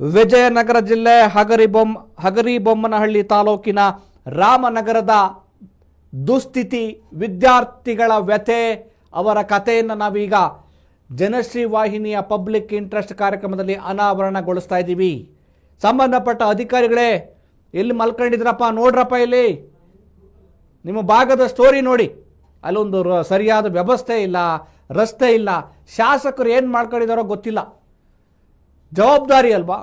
ವಿಜಯನಗರ ಜಿಲ್ಲೆ ಹಗರಿಬೊಮ್ಮ ಹಗರಿಬೊಮ್ಮನಹಳ್ಳಿ ತಾಲೂಕಿನ ರಾಮನಗರದ ದುಸ್ಥಿತಿ ವಿದ್ಯಾರ್ಥಿಗಳ ವ್ಯಥೆ ಅವರ ಕಥೆಯನ್ನು ನಾವೀಗ ಜನಶ್ರೀ ವಾಹಿನಿಯ ಪಬ್ಲಿಕ್ ಇಂಟ್ರೆಸ್ಟ್ ಕಾರ್ಯಕ್ರಮದಲ್ಲಿ ಅನಾವರಣಗೊಳಿಸ್ತಾ ಇದ್ದೀವಿ. ಸಂಬಂಧಪಟ್ಟ ಅಧಿಕಾರಿಗಳೇ, ಎಲ್ಲಿ ಮಲ್ಕೊಂಡಿದ್ರಪ್ಪ ನೋಡ್ರಪ್ಪ ಇಲ್ಲಿ. ನಿಮ್ಮ ಭಾಗದ ಸ್ಟೋರಿ ನೋಡಿ. ಅಲ್ಲೊಂದು ಸರಿಯಾದ ವ್ಯವಸ್ಥೆ ಇಲ್ಲ, ರಸ್ತೆ ಇಲ್ಲ, ಶಾಸಕರು ಏನು ಮಾಡ್ಕೊಂಡಿದ್ದಾರೋ ಗೊತ್ತಿಲ್ಲ. ಜವಾಬ್ದಾರಿ ಅಲ್ವಾ?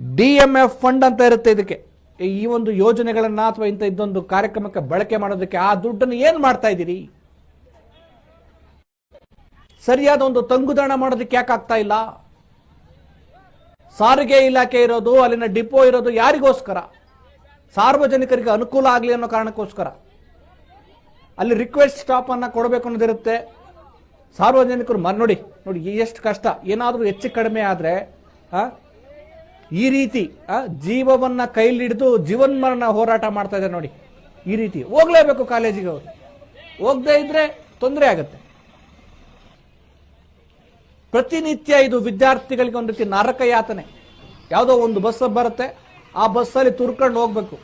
ಡಿ ಎಂ ಎಫ್ ಫಂಡ್ ಅಂತ ಇರುತ್ತೆ ಇದಕ್ಕೆ. ಈ ಒಂದು ಯೋಜನೆಗಳನ್ನು ಅಥವಾ ಇಂಥ ಇದೊಂದು ಕಾರ್ಯಕ್ರಮಕ್ಕೆ ಬಳಕೆ ಮಾಡೋದಕ್ಕೆ ಆ ದುಡ್ಡನ್ನು ಏನು ಮಾಡ್ತಾ ಇದ್ದೀರಿ? ಸರಿಯಾದ ಒಂದು ತಂಗುದಾಣ ಮಾಡೋದಕ್ಕೆ ಯಾಕೆ ಆಗ್ತಾ ಇಲ್ಲ? ಸಾರಿಗೆ ಇಲಾಖೆ ಇರೋದು, ಅಲ್ಲಿನ ಡಿಪೋ ಇರೋದು ಯಾರಿಗೋಸ್ಕರ? ಸಾರ್ವಜನಿಕರಿಗೆ ಅನುಕೂಲ ಆಗಲಿ ಅನ್ನೋ ಕಾರಣಕ್ಕೋಸ್ಕರ. ಅಲ್ಲಿ ರಿಕ್ವೆಸ್ಟ್ ಸ್ಟಾಪ್ ಅನ್ನ ಕೊಡಬೇಕು ಅನ್ನೋದಿರುತ್ತೆ. ಸಾರ್ವಜನಿಕರು ಮರ್ ನೋಡಿ ನೋಡಿ ಎಷ್ಟು ಕಷ್ಟ. ಏನಾದರೂ ಹೆಚ್ಚು ಕಡಿಮೆ ಆದರೆ ಈ ರೀತಿ ಜೀವವನ್ನ ಕೈಲಿಡಿದು ಜೀವನ್ಮರಣ ಹೋರಾಟ ಮಾಡ್ತಾ ಇದ್ದಾರೆ ನೋಡಿ. ಈ ರೀತಿ. ಹೋಗ್ಲೇಬೇಕು ಕಾಲೇಜಿಗೆ ಅವರು. ಹೋಗದೇ ಇದ್ರೆ ತೊಂದರೆ ಆಗುತ್ತೆ. ಪ್ರತಿನಿತ್ಯ ಇದು ವಿದ್ಯಾರ್ಥಿಗಳಿಗೆ ಒಂದು ರೀತಿ ನರಕ ಯಾತನೆ. ಯಾವುದೋ ಒಂದು ಬಸ್ ಬರುತ್ತೆ, ಆ ಬಸ್ಸಲ್ಲಿ ತುರ್ಕೊಂಡು ಹೋಗ್ಬೇಕು.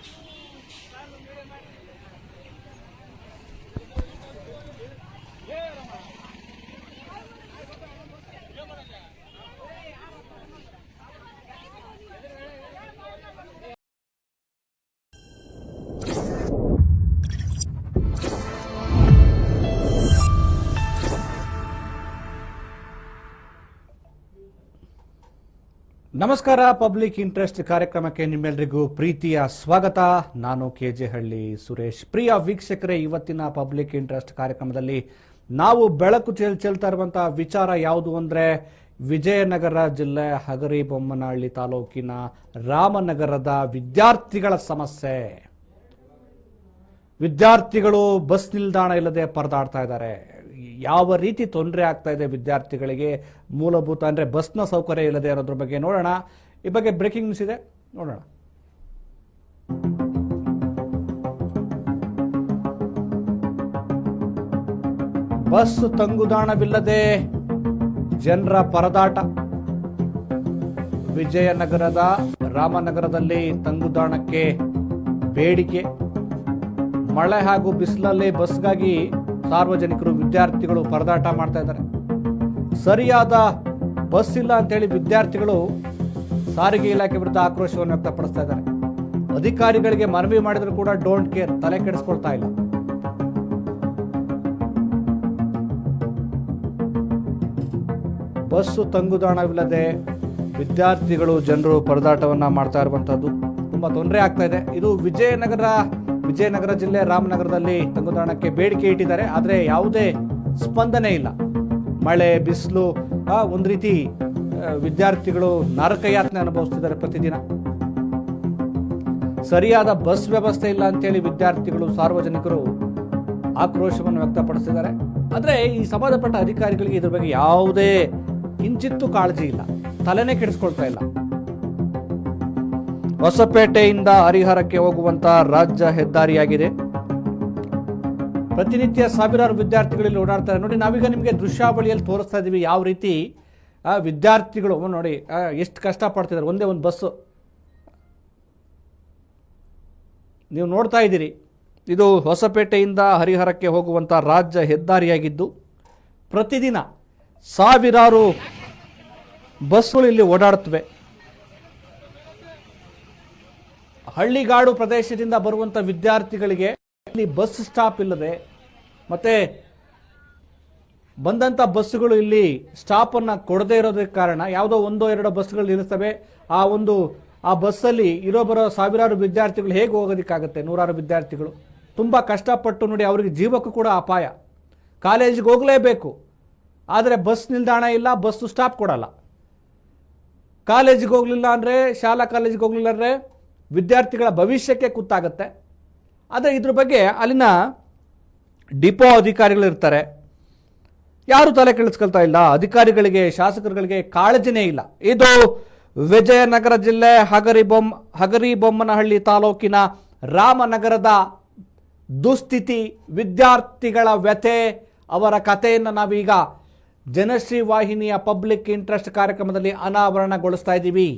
ನಮಸ್ಕಾರ, ಪಬ್ಲಿಕ್ ಇಂಟ್ರೆಸ್ಟ್ ಕಾರ್ಯಕ್ರಮಕ್ಕೆ ನಿಮ್ಮೆಲ್ಲರಿಗೂ ಪ್ರೀತಿಯ ಸ್ವಾಗತ. ನಾನು ಕೆ ಜೆ ಹಳ್ಳಿ ಸುರೇಶ್. ಪ್ರಿಯ ವೀಕ್ಷಕರೇ, ಇವತ್ತಿನ ಪಬ್ಲಿಕ್ ಇಂಟ್ರೆಸ್ಟ್ ಕಾರ್ಯಕ್ರಮದಲ್ಲಿ ನಾವು ಬೆಳಕು ಚೆಲ್ ಚೆಲ್ತಾ ಇರುವಂತಹ ವಿಚಾರ ಯಾವುದು ಅಂದ್ರೆ, ವಿಜಯನಗರ ಜಿಲ್ಲೆ ಹಗರಿಬೊಮ್ಮನಹಳ್ಳಿ ತಾಲೂಕಿನ ರಾಮನಗರದ ವಿದ್ಯಾರ್ಥಿಗಳ ಸಮಸ್ಯೆ. ವಿದ್ಯಾರ್ಥಿಗಳು ಬಸ್ ನಿಲ್ದಾಣ ಇಲ್ಲದೆ ಪರದಾಡ್ತಾ ಇದ್ದಾರೆ. ಯಾವ ರೀತಿ ತೊಂದರೆ ಆಗ್ತಾ ಇದೆ ವಿದ್ಯಾರ್ಥಿಗಳಿಗೆ ಮೂಲಭೂತ ಅಂದ್ರೆ ಬಸ್ನ ಸೌಕರ್ಯ ಇಲ್ಲದೆ ಅನ್ನೋದ್ರ ಬಗ್ಗೆ ನೋಡೋಣ. ಈ ಬಗ್ಗೆ ಬ್ರೇಕಿಂಗ್ ಇದೆ. ನೋಡೋಣ. ಬಸ್ ತಂಗುದಾಣವಿಲ್ಲದೆ ಜನರ ಪರದಾಟ. ವಿಜಯನಗರದ ರಾಮನಗರದಲ್ಲಿ ತಂಗುದಾಣಕ್ಕೆ ಬೇಡಿಕೆ. ಮಳೆ ಹಾಗೂ ಬಿಸಿಲಲ್ಲಿ ಬಸ್ಗಾಗಿ ಸಾರ್ವಜನಿಕರು ವಿದ್ಯಾರ್ಥಿಗಳು ಪರದಾಟ ಮಾಡ್ತಾ ಇದ್ದಾರೆ. ಸರಿಯಾದ ಬಸ್ ಇಲ್ಲ ಅಂತೇಳಿ ವಿದ್ಯಾರ್ಥಿಗಳು ಸಾರಿಗೆ ಇಲಾಖೆ ವಿರುದ್ಧ ಆಕ್ರೋಶವನ್ನು ವ್ಯಕ್ತಪಡಿಸ್ತಾ ಇದ್ದಾರೆ. ಅಧಿಕಾರಿಗಳಿಗೆ ಮನವಿ ಮಾಡಿದ್ರು ಕೂಡ ಡೋಂಟ್ ಕೇರ್, ತಲೆ ಕೆಡಿಸ್ಕೊಳ್ತಾ ಇಲ್ಲ. ಬಸ್ಸು ತಂಗುದಾಣವಿಲ್ಲದೆ ವಿದ್ಯಾರ್ಥಿಗಳು ಜನರು ಪರದಾಟವನ್ನು ಮಾಡ್ತಾ ಇರುವಂಥದ್ದು ತುಂಬಾ ತೊಂದರೆ ಆಗ್ತಾ ಇದೆ. ಇದು ವಿಜಯನಗರ ವಿಜಯನಗರ ಜಿಲ್ಲೆ ರಾಮನಗರದಲ್ಲಿ ತಂಗುದಾಣಕ್ಕೆ ಬೇಡಿಕೆ ಇಟ್ಟಿದ್ದಾರೆ. ಆದರೆ ಯಾವುದೇ ಸ್ಪಂದನೆ ಇಲ್ಲ. ಮಳೆ, ಬಿಸಿಲು ಒಂದು ರೀತಿ ವಿದ್ಯಾರ್ಥಿಗಳು ನರಕಯಾತನೆ ಅನುಭವಿಸ್ತಿದ್ದಾರೆ ಪ್ರತಿದಿನ. ಸರಿಯಾದ ಬಸ್ ವ್ಯವಸ್ಥೆ ಇಲ್ಲ ಅಂತೇಳಿ ವಿದ್ಯಾರ್ಥಿಗಳು, ಸಾರ್ವಜನಿಕರು ಆಕ್ರೋಶವನ್ನು ವ್ಯಕ್ತಪಡಿಸಿದ್ದಾರೆ. ಆದರೆ ಈ ಸಂಬಂಧಪಟ್ಟ ಅಧಿಕಾರಿಗಳಿಗೆ ಇದ್ರ ಬಗ್ಗೆ ಯಾವುದೇ ಕಿಂಚಿತ್ತು ಕಾಳಜಿ ಇಲ್ಲ. ತಲೆನೇ ಕೆಡಿಸ್ಕೊಳ್ತಾ ಇಲ್ಲ. ಹೊಸಪೇಟೆಯಿಂದ ಹರಿಹರಕ್ಕೆ ಹೋಗುವಂತ ರಾಜ್ಯ ಹೆದ್ದಾರಿಯಾಗಿದೆ. ಪ್ರತಿನಿತ್ಯ ಸಾವಿರಾರು ವಿದ್ಯಾರ್ಥಿಗಳು ಇಲ್ಲಿ ಓಡಾಡ್ತಾರೆ. ನೋಡಿ, ನಾವೀಗ ನಿಮಗೆ ದೃಶ್ಯಾವಳಿಯಲ್ಲಿ ತೋರಿಸ್ತಾ ಇದ್ದೀವಿ ಯಾವ ರೀತಿ ವಿದ್ಯಾರ್ಥಿಗಳು ನೋಡಿ ಎಷ್ಟು ಕಷ್ಟಪಡ್ತಿದ್ದಾರೆ. ಒಂದೇ ಒಂದು ಬಸ್ಸು. ನೀವು ನೋಡ್ತಾ ಇದ್ದೀರಿ. ಇದು ಹೊಸಪೇಟೆಯಿಂದ ಹರಿಹರಕ್ಕೆ ಹೋಗುವಂಥ ರಾಜ್ಯ ಹೆದ್ದಾರಿಯಾಗಿದ್ದು, ಪ್ರತಿದಿನ ಸಾವಿರಾರು ಬಸ್ಗಳು ಇಲ್ಲಿ ಓಡಾಡುತ್ತವೆ. ಹಳ್ಳಿಗಾಡು ಪ್ರದೇಶದಿಂದ ಬರುವಂಥ ವಿದ್ಯಾರ್ಥಿಗಳಿಗೆ ಇಲ್ಲಿ ಬಸ್ ಸ್ಟಾಪ್ ಇಲ್ಲದೆ, ಮತ್ತೆ ಬಂದಂಥ ಬಸ್ಸುಗಳು ಇಲ್ಲಿ ಸ್ಟಾಪನ್ನು ಕೊಡದೇ ಇರೋದಕ್ಕೆ ಕಾರಣ. ಯಾವುದೋ ಒಂದೋ ಎರಡೋ ಬಸ್ಗಳು ನಿಲ್ಲಿಸ್ತವೆ ಆ ಒಂದು, ಆ ಬಸ್ಸಲ್ಲಿ ಇರೋ ಬರೋ ಸಾವಿರಾರು ವಿದ್ಯಾರ್ಥಿಗಳು ಹೇಗೆ ಹೋಗೋದಕ್ಕಾಗುತ್ತೆ? ನೂರಾರು ವಿದ್ಯಾರ್ಥಿಗಳು. ತುಂಬ ಕಷ್ಟಪಟ್ಟು ನೋಡಿ ಅವರಿಗೆ ಜೀವಕ್ಕೂ ಕೂಡ ಅಪಾಯ. ಕಾಲೇಜಿಗೆ ಹೋಗಲೇಬೇಕು. ಆದರೆ ಬಸ್ ನಿಲ್ದಾಣ ಇಲ್ಲ, ಬಸ್ಸು ಸ್ಟಾಪ್ ಕೊಡಲ್ಲ. ಕಾಲೇಜಿಗೆ ಹೋಗಲಿಲ್ಲ ಅಂದರೆ, ಶಾಲಾ ಕಾಲೇಜಿಗೆ ಹೋಗಲಿಲ್ಲ ಅಂದರೆ ವಿದ್ಯಾರ್ಥಿಗಳ ಭವಿಷ್ಯಕ್ಕೆ ಕುತ್ತಾಗುತ್ತೆ ಆದರೆ ಇದ್ರ ಬಗ್ಗೆ ಅಲ್ಲಿನ ಡಿಪೋ ಅಧಿಕಾರಿಗಳು ಇರ್ತಾರೆ ಯಾರು ತಲೆ ಕೆಡಿಸ್ಕೊಳ್ತಾ ಇಲ್ಲ. ಅಧಿಕಾರಿಗಳಿಗೆ, ಶಾಸಕರುಗಳಿಗೆ ಕಾಳಜಿನೇ ಇಲ್ಲ. ಇದು ವಿಜಯನಗರ ಜಿಲ್ಲೆ ಹಗರಿಬೊಮ್ಮ ಹಗರಿಬೊಮ್ಮನಹಳ್ಳಿ ತಾಲೂಕಿನ ರಾಮನಗರದ ದುಸ್ಥಿತಿ ವಿದ್ಯಾರ್ಥಿಗಳ ವ್ಯಥೆ ಅವರ ಕಥೆಯನ್ನು ನಾವೀಗ ಜನಶ್ರೀ ವಾಹಿನಿಯ ಪಬ್ಲಿಕ್ ಇಂಟ್ರೆಸ್ಟ್ ಕಾರ್ಯಕ್ರಮದಲ್ಲಿ ಅನಾವರಣಗೊಳಿಸ್ತಾ ಇದ್ದೀವಿ.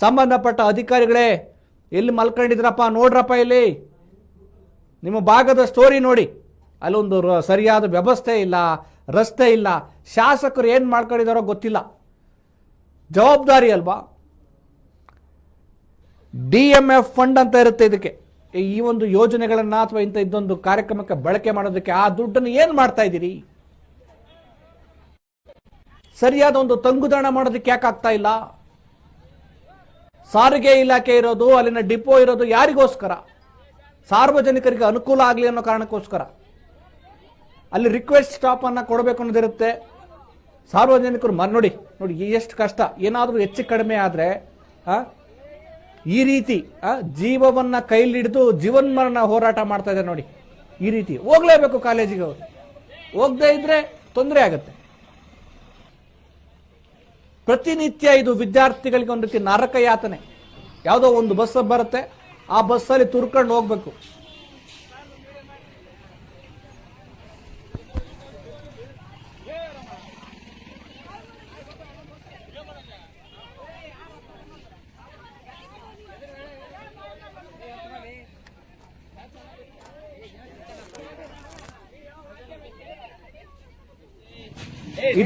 ಸಂಬಂಧಪಟ್ಟ ಅಧಿಕಾರಿಗಳೇ ಎಲ್ಲಿ ಮಲ್ಕೊಂಡಿದ್ರಪ್ಪ? ನೋಡ್ರಪ್ಪ ಇಲ್ಲಿ. ನಿಮ್ಮ ಭಾಗದ ಸ್ಟೋರಿ ನೋಡಿ. ಅಲ್ಲೊಂದು ಸರಿಯಾದ ವ್ಯವಸ್ಥೆ ಇಲ್ಲ, ರಸ್ತೆ ಇಲ್ಲ. ಶಾಸಕರು ಏನು ಮಾಡ್ಕೊಂಡಿದ್ದಾರೋ ಗೊತ್ತಿಲ್ಲ. ಜವಾಬ್ದಾರಿ ಅಲ್ವಾ? ಡಿ ಎಂ ಎಫ್ ಫಂಡ್ ಅಂತ ಇರುತ್ತೆ ಇದಕ್ಕೆ. ಈ ಒಂದು ಯೋಜನೆಗಳನ್ನು ಅಥವಾ ಇಂಥ ಇದೊಂದು ಕಾರ್ಯಕ್ರಮಕ್ಕೆ ಬಳಕೆ ಮಾಡೋದಕ್ಕೆ ಆ ದುಡ್ಡನ್ನು ಏನು ಮಾಡ್ತಾ ಇದ್ದೀರಿ? ಸರಿಯಾದ ಒಂದು ತಂಗುದಾಣ ಮಾಡೋದಕ್ಕೆ ಯಾಕೆ ಆಗ್ತಾ ಇಲ್ಲ? ಸಾರಿಗೆ ಇಲಾಖೆ ಇರೋದು, ಅಲ್ಲಿನ ಡಿಪೋ ಇರೋದು ಯಾರಿಗೋಸ್ಕರ? ಸಾರ್ವಜನಿಕರಿಗೆ ಅನುಕೂಲ ಆಗಲಿ ಅನ್ನೋ ಕಾರಣಕ್ಕೋಸ್ಕರ. ಅಲ್ಲಿ ರಿಕ್ವೆಸ್ಟ್ ಸ್ಟಾಪ್ ಅನ್ನ ಕೊಡಬೇಕು ಅನ್ನೋದಿರುತ್ತೆ. ಸಾರ್ವಜನಿಕರು ಮರ್ ನೋಡಿ ನೋಡಿ ಎಷ್ಟು ಕಷ್ಟ. ಏನಾದರೂ ಹೆಚ್ಚು ಕಡಿಮೆ ಆದರೆ ಈ ರೀತಿ ಜೀವವನ್ನ ಕೈಲಿಡಿದು ಜೀವನ್ಮರಣ ಹೋರಾಟ ಮಾಡ್ತಾ ಇದೆ ನೋಡಿ. ಈ ರೀತಿ. ಹೋಗ್ಲೇಬೇಕು ಕಾಲೇಜಿಗೆ ಅವರು. ಹೋಗದೇ ಇದ್ರೆ ತೊಂದರೆ ಆಗುತ್ತೆ. ಪ್ರತಿನಿತ್ಯ ಇದು ವಿದ್ಯಾರ್ಥಿಗಳಿಗೆ ಒಂದು ರೀತಿ ನರಕ ಯಾತನೆ ಯಾವುದೋ ಒಂದು ಬಸ್ ಬರುತ್ತೆ, ಆ ಬಸ್ಸಲ್ಲಿ ತುರ್ಕೊಂಡು ಹೋಗ್ಬೇಕು.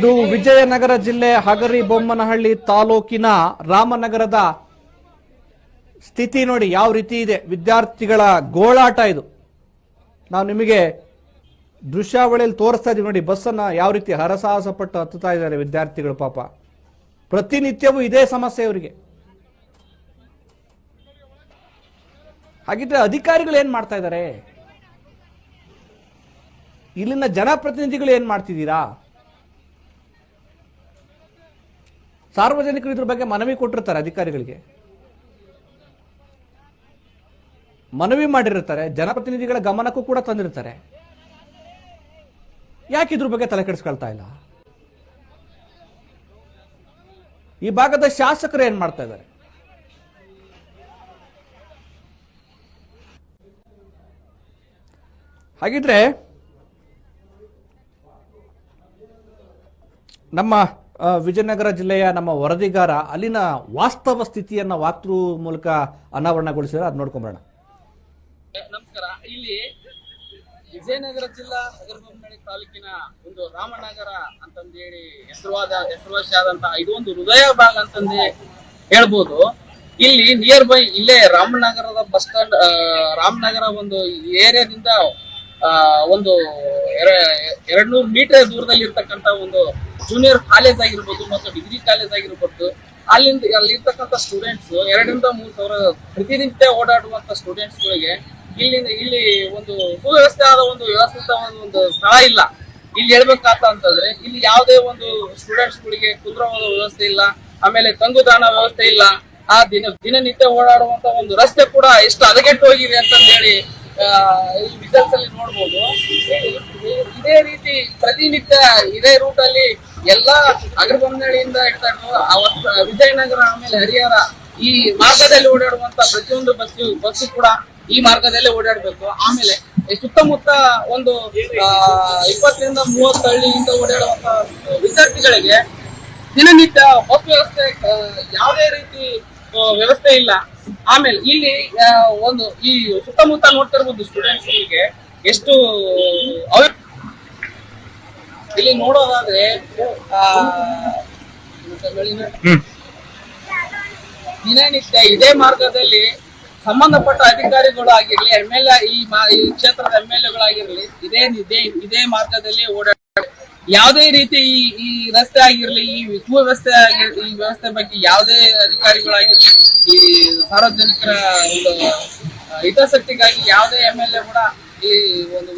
ಇದು ವಿಜಯನಗರ ಜಿಲ್ಲೆ ಹಗರಿ ಬೊಮ್ಮನಹಳ್ಳಿ ತಾಲೂಕಿನ ರಾಮನಗರದ ಸ್ಥಿತಿ ನೋಡಿ ಯಾವ ರೀತಿ ಇದೆ. ವಿದ್ಯಾರ್ಥಿಗಳ ಗೋಳಾಟ ಇದು. ನಾವು ನಿಮಗೆ ದೃಶ್ಯಾವಳಿಯಲ್ಲಿ ತೋರಿಸ್ತಾ ಇದ್ದೀವಿ ನೋಡಿ, ಬಸ್ಸನ್ನ ಯಾವ ರೀತಿ ಹರಸಾಹಸ ಪಟ್ಟು ಹತ್ತುತ್ತಾ ಇದ್ದಾರೆ ವಿದ್ಯಾರ್ಥಿಗಳು ಪಾಪ. ಪ್ರತಿನಿತ್ಯವೂ ಇದೇ ಸಮಸ್ಯೆ ಇವರಿಗೆ ಹಾಗಿದ್ರೆ ಅಧಿಕಾರಿಗಳು ಏನು ಮಾಡ್ತಾ ಇದ್ದಾರೆ? ಇಲ್ಲಿನ ಜನಪ್ರತಿನಿಧಿಗಳು ಏನು ಮಾಡ್ತಿದ್ದೀರಾ? ಸಾರ್ವಜನಿಕರು ಇದ್ರ ಬಗ್ಗೆ ಮನವಿ ಕೊಟ್ಟಿರ್ತಾರೆ ಅಧಿಕಾರಿಗಳಿಗೆ. ಮನವಿ ಮಾಡಿರ್ತಾರೆ, ಜನಪ್ರತಿನಿಧಿಗಳ ಗಮನಕ್ಕೂ ಕೂಡ ತಂದಿರ್ತಾರೆ. ಯಾಕೆ ಇದ್ರ ಬಗ್ಗೆ ತಲೆ ಕೆಡಿಸ್ಕೊಳ್ತಾ ಇಲ್ಲ? ಈ ಭಾಗದ ಶಾಸಕರು ಏನ್ ಮಾಡ್ತಾ ಇದ್ದಾರೆ? ಹಾಗಿದ್ರೆ ನಮ್ಮ ವಿಜಯನಗರ ಜಿಲ್ಲೆಯ ನಮ್ಮ ವರದಿಗಾರ ಅಲ್ಲಿನ ವಾಸ್ತವ ಸ್ಥಿತಿಯನ್ನ ವಾಕ್ತೃ ಮೂಲಕ ಅನಾವರಣಗೊಳಿಸಿದ್ರೆ ಅದು ನೋಡ್ಕೊಂಬರೋಣ. ನಮಸ್ಕಾರ. ಇಲ್ಲಿ ವಿಜಯನಗರ ಜಿಲ್ಲಾ ಹಗರಬೊಮ್ಮನಹಳ್ಳಿ ತಾಲೂಕಿನ ಒಂದು ರಾಮನಗರ ಅಂತಂದೇಳಿ ಹೆಸರುವಾದ ಹೆಸರುವಾಸಿಯಾದಂತಹ ಇದು ಒಂದು ಹೃದಯ ಭಾಗ ಅಂತಂದು ಹೇಳ್ಬೋದು. ಇಲ್ಲಿ ನಿಯರ್ ಬೈ ಇಲ್ಲೇ ರಾಮನಗರದ ಬಸ್ ಸ್ಟ್ಯಾಂಡ್ ರಾಮನಗರ ಒಂದು ಏರಿಯಾದಿಂದ ಒಂದು ಎರಡ್ ನೂರು ಮೀಟರ್ ದೂರದಲ್ಲಿ ಇರ್ತಕ್ಕಂತ ಒಂದು ಜೂನಿಯರ್ ಕಾಲೇಜ್ ಆಗಿರ್ಬೋದು ಮತ್ತು ಡಿಗ್ರಿ ಕಾಲೇಜ್ ಆಗಿರ್ಬೋದು, ಅಲ್ಲಿಂದ ಅಲ್ಲಿರ್ತಕ್ಕಂಥ ಸ್ಟೂಡೆಂಟ್ಸ್ ಎರಡರಿಂದ ಮೂರು ಸಾವಿರ ಪ್ರತಿನಿತ್ಯ ಓಡಾಡುವಂತ ಸ್ಟೂಡೆಂಟ್ಸ್ ಗಳಿಗೆ ಇಲ್ಲಿಂದ ಇಲ್ಲಿ ಒಂದು ಸುವ್ಯವಸ್ಥೆ ಆದ ಒಂದು ವ್ಯವಸ್ಥಿತ ಒಂದು ಸ್ಥಳ ಇಲ್ಲ. ಇಲ್ಲಿ ಹೇಳ್ಬೇಕಾತ ಅಂತಂದ್ರೆ, ಇಲ್ಲಿ ಯಾವುದೇ ಒಂದು ಸ್ಟೂಡೆಂಟ್ಸ್ ಗಳಿಗೆ ಕುಂದ್ರವಾದ ವ್ಯವಸ್ಥೆ ಇಲ್ಲ, ಆಮೇಲೆ ತಂಗುದಾನ ವ್ಯವಸ್ಥೆ ಇಲ್ಲ. ಆ ದಿನ ದಿನನಿತ್ಯ ಓಡಾಡುವಂತ ಒಂದು ರಸ್ತೆ ಕೂಡ ಎಷ್ಟು ಹದಗೆಟ್ಟು ಹೋಗಿದೆ ಅಂತಂದ ಹೇಳಿ ಈ ಅಲ್ಲಿ ನೋಡ್ಬೋದು. ಇದೇ ರೀತಿ ಪ್ರತಿನಿತ್ಯ ಇದೇ ರೂಟ್ ಅಲ್ಲಿ ಎಲ್ಲಾ ಅಗ್ರಬೊಮ್ಮನಹಳ್ಳಿಯಿಂದ ಹಿಡ್ತಾ ಹೊಸ- ವಿಜಯನಗರ ಆಮೇಲೆ ಹರಿಹರ ಈ ಮಾರ್ಗದಲ್ಲಿ ಓಡಾಡುವಂತ ಪ್ರತಿಯೊಂದು ಬಸ್ ಬಸ್ಸು ಕೂಡ ಈ ಮಾರ್ಗದಲ್ಲೇ ಓಡಾಡಬೇಕು. ಆಮೇಲೆ ಈ ಸುತ್ತಮುತ್ತ ಒಂದು ಇಪ್ಪತ್ತರಿಂದ ಮೂವತ್ತು ಹಳ್ಳಿಯಿಂದ ಓಡಾಡುವಂತ ವಿದ್ಯಾರ್ಥಿಗಳಿಗೆ ದಿನನಿತ್ಯ ಬಸ್ ವ್ಯವಸ್ಥೆ ಯಾವುದೇ ರೀತಿ ವ್ಯವಸ್ಥೆ ಇಲ್ಲ. ಆಮೇಲೆ ಇಲ್ಲಿ ಒಂದು ಈ ಸುತ್ತಮುತ್ತ ನೋಡ್ತಾ ಇರ್ಬೋದು ಸ್ಟೂಡೆಂಟ್ಸ್ ಎಷ್ಟು ಅವ್ರ ಇಲ್ಲಿ ನೋಡೋದಾದ್ರೆ ದಿನನಿತ್ಯ ಇದೇ ಮಾರ್ಗದಲ್ಲಿ ಸಂಬಂಧಪಟ್ಟ ಅಧಿಕಾರಿಗಳು ಆಗಿರ್ಲಿ ಎಂ ಎಲ್ ಈ ಈ ಕ್ಷೇತ್ರದ ಎಂ ಎಲ್ ಎಗಳಾಗಿರ್ಲಿ ಇದೇ ಇದೇ ಇದೇ ಮಾರ್ಗದಲ್ಲಿ ಓಡಾಡ ಯಾವುದೇ ರೀತಿ ಈ ಈ ರಸ್ತೆ ಆಗಿರ್ಲಿ ಈ ಸುವ್ಯವಸ್ಥೆ ಆಗಿರ್ಲಿ ಈ ವ್ಯವಸ್ಥೆ ಬಗ್ಗೆ ಯಾವುದೇ ಅಧಿಕಾರಿಗಳಾಗಿರ್ಲಿ ಈ ಸಾರ್ವಜನಿಕರ ಒಂದು ಹಿತಾಸಕ್ತಿಗಾಗಿ ಯಾವುದೇ ಎಂ ಎಲ್ ಎ ಕೂಡ ಈ ಒಂದು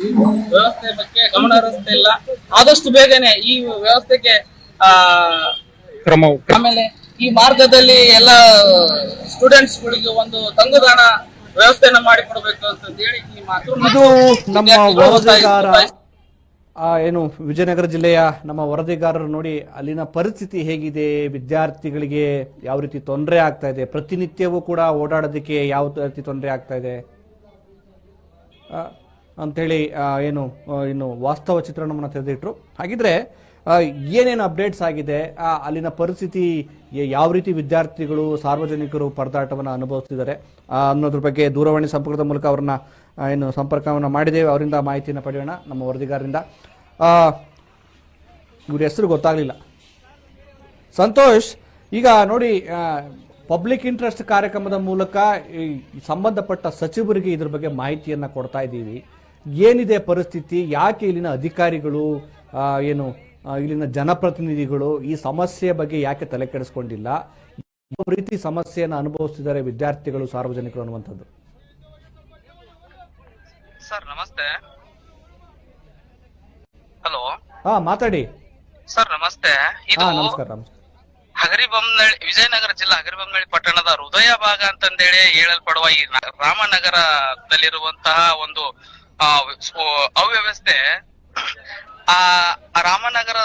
ವ್ಯವಸ್ಥೆ ಬಗ್ಗೆ ಗಮನ ಹರಿಸ್ತಾ ಇಲ್ಲ. ಆದಷ್ಟು ಬೇಗನೆ ಈ ವ್ಯವಸ್ಥೆಗೆ ಆ ಆಮೇಲೆ ಈ ಮಾರ್ಗದಲ್ಲಿ ಎಲ್ಲ ಸ್ಟೂಡೆಂಟ್ಸ್ ಗಳಿಗೆ ಒಂದು ತಂಗುದಾಣ ವ್ಯವಸ್ಥೆನ ಮಾಡಿಕೊಡ್ಬೇಕು ಅಂತ ಹೇಳಿ ಈ ಮಾತು ಇದು ನಮ್ಮ ವರದಿಗಾರ ಆ, ಏನು ವಿಜಯನಗರ ಜಿಲ್ಲೆಯ ನಮ್ಮ ವರದಿಗಾರರು ನೋಡಿ ಅಲ್ಲಿನ ಪರಿಸ್ಥಿತಿ ಹೇಗಿದೆ ವಿದ್ಯಾರ್ಥಿಗಳಿಗೆ ಯಾವ ರೀತಿ ತೊಂದರೆ ಆಗ್ತಾ ಇದೆ ಪ್ರತಿನಿತ್ಯವೂ ಕೂಡ ಓಡಾಡೋದಕ್ಕೆ ಯಾವ ರೀತಿ ತೊಂದರೆ ಆಗ್ತಾ ಇದೆ? ಆ, ಅಂಥೇಳಿ ಏನು ಇನ್ನು ವಾಸ್ತವ ಚಿತ್ರಣವನ್ನು ತೆರೆದಿಟ್ಟರು ಹಾಗಿದ್ರೆ ಏನೇನು ಅಪ್ಡೇಟ್ಸ್ ಆಗಿದೆ ಅಲ್ಲಿನ ಪರಿಸ್ಥಿತಿ ಯಾವ ರೀತಿ ವಿದ್ಯಾರ್ಥಿಗಳು, ಸಾರ್ವಜನಿಕರು ಪರದಾಟವನ್ನು ಅನುಭವಿಸ್ತಿದ್ದಾರೆ ಅನ್ನೋದ್ರ ಬಗ್ಗೆ ದೂರವಾಣಿ ಸಂಪರ್ಕದ ಮೂಲಕ ಅವ್ರನ್ನ ಏನು ಸಂಪರ್ಕವನ್ನು ಮಾಡಿದ್ದೇವೆ. ಅವರಿಂದ ಮಾಹಿತಿಯನ್ನು ಪಡೆಯೋಣ ನಮ್ಮ ವರದಿಗಾರರಿಂದ. ಇವ್ರ ಹೆಸರು ಗೊತ್ತಾಗಲಿಲ್ಲ. ಸಂತೋಷ್, ಈಗ ನೋಡಿ ಪಬ್ಲಿಕ್ ಇಂಟ್ರೆಸ್ಟ್ ಕಾರ್ಯಕ್ರಮದ ಮೂಲಕ ಈ ಸಂಬಂಧಪಟ್ಟ ಸಚಿವರಿಗೆ ಇದ್ರ ಬಗ್ಗೆ ಮಾಹಿತಿಯನ್ನು ಕೊಡ್ತಾ ಇದ್ದೀವಿ. ಏನಿದೆ ಪರಿಸ್ಥಿತಿ? ಯಾಕೆ ಇಲ್ಲಿನ ಅಧಿಕಾರಿಗಳು ಏನು ಇಲ್ಲಿನ ಜನಪ್ರತಿನಿಧಿಗಳು ಈ ಸಮಸ್ಯೆ ಬಗ್ಗೆ ಯಾಕೆ ತಲೆ ಕೆಡಿಸ್ಕೊಂಡಿಲ್ಲ? ಯಾವ ರೀತಿ ಸಮಸ್ಯೆಯನ್ನು ಅನುಭವಿಸ್ತಿದ್ದಾರೆ ವಿದ್ಯಾರ್ಥಿಗಳು ಸಾರ್ವಜನಿಕರು ಅನ್ನುವಂಥದ್ದು? ಸರ್ ನಮಸ್ತೆ. ಹಲೋ. ಹಾ ಮಾತಾಡಿ. ಸರ್ ನಮಸ್ತೆ. ಇದು ನಮಸ್ಕಾರ ನಮಸ್ಕಾರ. ಹಗರಿಬೊಮ್ಮನಹಳ್ಳಿ ವಿಜಯನಗರ ಜಿಲ್ಲಾ ಹಗರಿಬೊಮ್ಮನಹಳ್ಳಿ ಪಟ್ಟಣದ ಹೃದಯ ಭಾಗ ಅಂತಂದೇಳಿ ಹೇಳಲ್ಪಡುವ ಈ ನ- ರಾಮನಗರದಲ್ಲಿರುವಂತಹ ಒಂದು ಅವ್ಯವಸ್ಥೆ ಆ ರಾಮನಗರ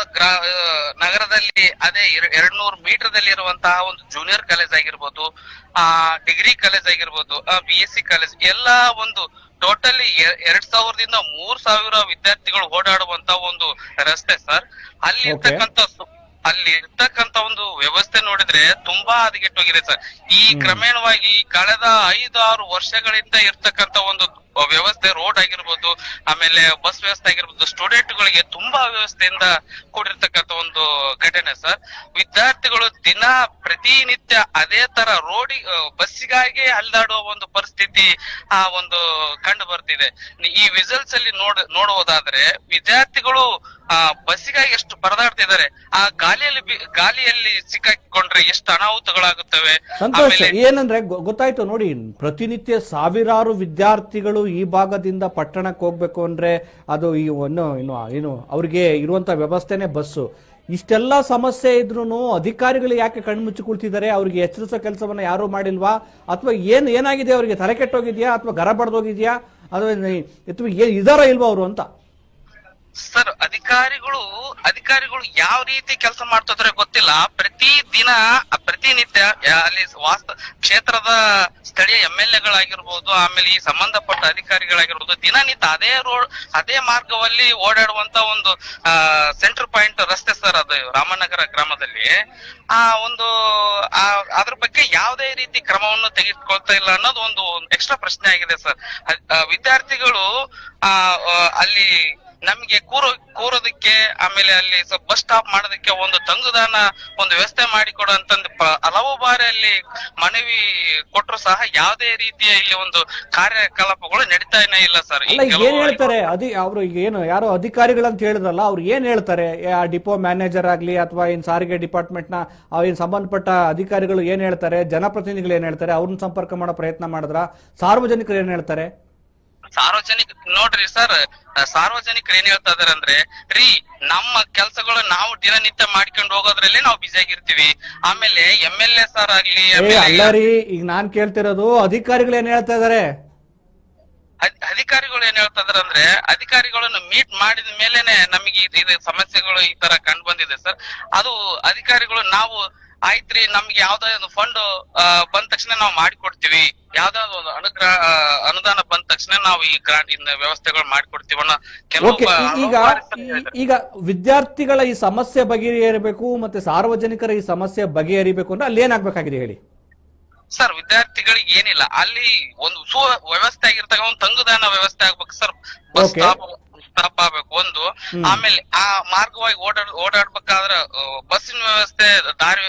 ನಗರದಲ್ಲಿ ಅದೇ ಎರಡ್ ನೂರು ಮೀಟರ್ ದಲ್ಲಿ ಇರುವಂತಹ ಒಂದು ಜೂನಿಯರ್ ಕಾಲೇಜ್ ಆಗಿರ್ಬೋದು ಆ ಡಿಗ್ರಿ ಕಾಲೇಜ್ ಆಗಿರ್ಬೋದು ಬಿ ಎಸ್ ಸಿ ಕಾಲೇಜ್ ಎಲ್ಲಾ ಒಂದು ಟೋಟಲಿ ಎರಡ್ ಸಾವಿರದಿಂದ ಮೂರ್ ಸಾವಿರ ವಿದ್ಯಾರ್ಥಿಗಳು ಓಡಾಡುವಂತ ಒಂದು ರಸ್ತೆ ಸರ್. ಅಲ್ಲಿ. ಇರ್ತಕ್ಕಂತ ಅಲ್ಲಿ ಇರ್ತಕ್ಕಂತ ಒಂದು ವ್ಯವಸ್ಥೆ ನೋಡಿದ್ರೆ ತುಂಬಾ ಹದಗೆಟ್ಟೋಗಿದೆ ಸರ್. ಈ ಕ್ರಮೇಣವಾಗಿ ಕಳೆದ ಐದಾರು ವರ್ಷಗಳಿಂದ ಇರ್ತಕ್ಕಂತ ಒಂದು ವ್ಯವಸ್ಥೆ ರೋಡ್ ಆಗಿರ್ಬೋದು ಆಮೇಲೆ ಬಸ್ ವ್ಯವಸ್ಥೆ ಆಗಿರ್ಬೋದು ಸ್ಟೂಡೆಂಟ್ ಗಳಿಗೆ ತುಂಬಾ ವ್ಯವಸ್ಥೆಯಿಂದ ಕೂಡಿರ್ತಕ್ಕಂತ ಒಂದು ಘಟನೆ ಸರ್. ವಿದ್ಯಾರ್ಥಿಗಳು ದಿನ ಪ್ರತಿನಿತ್ಯ ಅದೇ ತರ ರೋಡಿ ಬಸ್ಸಿಗಾಗಿ ಅಲ್ದಾಡುವ ಒಂದು ಪರಿಸ್ಥಿತಿ ಆ ಒಂದು ಕಂಡು ಬರ್ತಿದೆ. ಈ ವಿಸಲ್ಸ್ ಅಲ್ಲಿ ನೋಡ್ ನೋಡುವುದಾದ್ರೆ ವಿದ್ಯಾರ್ಥಿಗಳು ಆ ಬಸ್ಸಿಗಾಗಿ ಎಷ್ಟು ಪರದಾಡ್ತಿದ್ದಾರೆ. ಆ ಗಾಲಿಯಲ್ಲಿ ಗಾಲಿಯಲ್ಲಿ ಸಿಕ್ಕಾಕಿಕೊಂಡ್ರೆ ಎಷ್ಟು ಅನಾಹುತಗಳಾಗುತ್ತವೆ. ಸಂತೋಷ್ ಆಮೇಲೆ ಏನಂದ್ರೆ ಗೊತ್ತಾಯ್ತು ನೋಡಿ ಪ್ರತಿನಿತ್ಯ ಸಾವಿರಾರು ವಿದ್ಯಾರ್ಥಿಗಳು ಈ ಭಾಗದಿಂದ ಪಟ್ಟಣಕ್ಕೆ ಹೋಗ್ಬೇಕು ಅಂದ್ರೆ ಅದು ಈ ಒಂದು ಏನು ಏನು ಅವ್ರಿಗೆ ಇರುವಂತ ವ್ಯವಸ್ಥೆನೆ ಬಸ್ಸು. ಇಷ್ಟೆಲ್ಲ ಸಮಸ್ಯೆ ಇದ್ರೂ ಅಧಿಕಾರಿಗಳು ಯಾಕೆ ಕಣ್ಮುಚ್ಚಿ ಕುಳ್ತಿದ್ದಾರೆ ಅವ್ರಿಗೆ ಎಚ್ಚರಿಸೋ ಕೆಲಸವನ್ನ ಯಾರು ಮಾಡಿಲ್ವಾ? ಅಥವಾ ಏನ್, ಏನಾಗಿದೆ ಅವರಿಗೆ? ತಲೆ ಕೆಟ್ಟೋಗಿದೆಯಾ? ಅಥವಾ ಗರ ಬಡ್ದೋಗಿದೆಯಾ? ಅಥವಾ ಇದಾರ ಇಲ್ವಾ ಅವರು ಅಂತ? ಸರ್, ಅಧಿಕಾರಿಗಳು ಅಧಿಕಾರಿಗಳು ಯಾವ ರೀತಿ ಕೆಲಸ ಮಾಡ್ತಿದ್ರೆ ಗೊತ್ತಿಲ್ಲ. ಪ್ರತಿ ದಿನ ಪ್ರತಿನಿತ್ಯ ಅಲ್ಲಿ ವಾಸ್ತ, ಕ್ಷೇತ್ರದ ಸ್ಥಳೀಯ ಎಂ ಎಲ್ ಎಗಳಾಗಿರ್ಬೋದು, ಆಮೇಲೆ ಈ ಸಂಬಂಧಪಟ್ಟ ಅಧಿಕಾರಿಗಳಾಗಿರ್ಬೋದು, ದಿನನಿತ್ಯ ಅದೇ ರೋಡ್ ಅದೇ ಮಾರ್ಗದಲ್ಲಿ ಓಡಾಡುವಂತ ಒಂದು ಸೆಂಟರ್ ಪಾಯಿಂಟ್ ರಸ್ತೆ ಸರ್ ಅದು, ರಾಮನಗರ ಗ್ರಾಮದಲ್ಲಿ. ಆ ಒಂದು ಅದ್ರ ಬಗ್ಗೆ ಯಾವುದೇ ರೀತಿ ಕ್ರಮವನ್ನು ತೆಗೆದುಕೊಳ್ತಾ ಇಲ್ಲ ಅನ್ನೋದು ಒಂದು ಎಕ್ಸ್ಟ್ರಾ ಪ್ರಶ್ನೆ ಆಗಿದೆ ಸರ್. ವಿದ್ಯಾರ್ಥಿಗಳು ಅಲ್ಲಿ ನಮ್ಗೆ ಕೂರೋ ಕೂರೋದಕ್ಕೆ ಆಮೇಲೆ ಅಲ್ಲಿ ಬಸ್ ಸ್ಟಾಪ್ ಮಾಡೋದಕ್ಕೆ ಒಂದು ತಂಗುದಾನ ಒಂದು ವ್ಯವಸ್ಥೆ ಮಾಡಿಕೊಡು ಅಂತಂದು ಹಲವು ಬಾರಿ ಅಲ್ಲಿ ಮನವಿ ಕೊಟ್ಟರು ಸಹ ಯಾವುದೇ ರೀತಿಯ ಇಲ್ಲಿ ಒಂದು ಕಾರ್ಯಕಲಾಪಗಳು ನಡೀತಾನೆ ಇಲ್ಲ ಸರ್ ಏನ್ ಹೇಳ್ತಾರೆ? ಅದಿ ಅವರು ಈಗ ಏನು ಯಾರೋ ಅಧಿಕಾರಿಗಳಂತ ಹೇಳಿದ್ರಲ್ಲ ಅವ್ರು ಏನ್ ಹೇಳ್ತಾರೆ? ಆ ಡಿಪೋ ಮ್ಯಾನೇಜರ್ ಆಗ್ಲಿ ಅಥವಾ ಏನ್ ಸಾರಿಗೆ ಡಿಪಾರ್ಟ್ಮೆಂಟ್ನ ಏನ್ ಸಂಬಂಧಪಟ್ಟ ಅಧಿಕಾರಿಗಳು ಏನ್ ಹೇಳ್ತಾರೆ? ಜನಪ್ರತಿನಿಧಿಗಳು ಏನ್ ಹೇಳ್ತಾರೆ? ಅವ್ರನ್ನ ಸಂಪರ್ಕ ಮಾಡೋ ಪ್ರಯತ್ನ ಮಾಡಿದ್ರ? ಸಾರ್ವಜನಿಕರು ಏನ್ ಹೇಳ್ತಾರೆ? ಸಾರ್ವಜನಿಕ ನೋಡ್ರಿ ಸರ್ ಸಾರ್ವಜನಿಕರು ಏನ್ ಹೇಳ್ತಾ ಇದಾರೆ ಅಂದ್ರೆ ರೀ ನಮ್ಮ ಕೆಲಸಗಳು ನಾವು ದಿನನಿತ್ಯ ಮಾಡ್ಕೊಂಡು ಹೋಗೋದ್ರಲ್ಲಿ ನಾವು ಬಿಜಿ ಆಗಿರ್ತೀವಿ. ಆಮೇಲೆ ಎಂ ಎಲ್ ಎ ಸರ್ ಆಗ್ಲಿ ಏ ಅಲ್ಲ ರೀ ಈಗ ನಾನ್ ಕೇಳ್ತಿರೋದು ಅಧಿಕಾರಿಗಳು ಏನ್ ಹೇಳ್ತಾ ಇದಾರೆ? ಅಧಿಕಾರಿಗಳು ಏನ್ ಹೇಳ್ತಾ ಇದಾರೆ ಅಂದ್ರೆ ಅಧಿಕಾರಿಗಳನ್ನು ಮೀಟ್ ಮಾಡಿದ ಮೇಲೆನೆ ನಮಗೆ ಇದು ಸಮಸ್ಯೆಗಳು ಈ ತರ ಕಂಡು ಬಂದಿದೆ ಸರ್. ಅದು ಅಧಿಕಾರಿಗಳು ನಾವು ಆಯ್ತ್ರಿ ನಮ್ಗೆ ಯಾವ್ದೋ ಒಂದು ಫಂಡ್ ಬಂದ ತಕ್ಷಣ ನಾವು ಮಾಡಿಕೊಡ್ತೀವಿ ಯಾವ್ದಾದ್ರು ಒಂದು ಅನುಗ್ರಹ ಅನುದಾನ ಬಂದ ತಕ್ಷಣ ನಾವು ಈ ಗ್ರಾಂಟ್ ಇಂದ ವ್ಯವಸ್ಥೆಗಳು ಮಾಡಿಕೊಡ್ತೀವಿ ಅನ್ನೋ ಕೆಲವು ಓಕೆ ಈಗ. ಈಗ ವಿದ್ಯಾರ್ಥಿಗಳ ಈ ಸಮಸ್ಯೆ ಬಗೆಹರಿಯಬೇಕು ಮತ್ತೆ ಸಾರ್ವಜನಿಕರ ಈ ಸಮಸ್ಯೆ ಬಗೆಹರಿಬೇಕು ಅಂದ್ರೆ ಅಲ್ಲಿ ಏನಾಗ್ಬೇಕಾಗಿದೆ ಹೇಳಿ ಸರ್ ವಿದ್ಯಾರ್ಥಿಗಳಿಗೆ ಏನಿಲ್ಲ ಅಲ್ಲಿ ಒಂದು ಸು ವ್ಯವಸ್ಥೆ ಆಗಿರ್ತಕ್ಕ ಒಂದು ತಂಗುದಾನ ವ್ಯವಸ್ಥೆ ಆಗ್ಬೇಕು sir bus Okay. Stop stop ಆಗ್ಬೇಕು. ಒಂದು ಆಮೇಲೆ ಆ ಮಾರ್ಗವಾಗಿ ಓಡಾಡ್ ಓಡಾಡ್ಬೇಕಾದ್ರ ಬಸ್ಸಿನ ವ್ಯವಸ್ಥೆ ದಾರಿ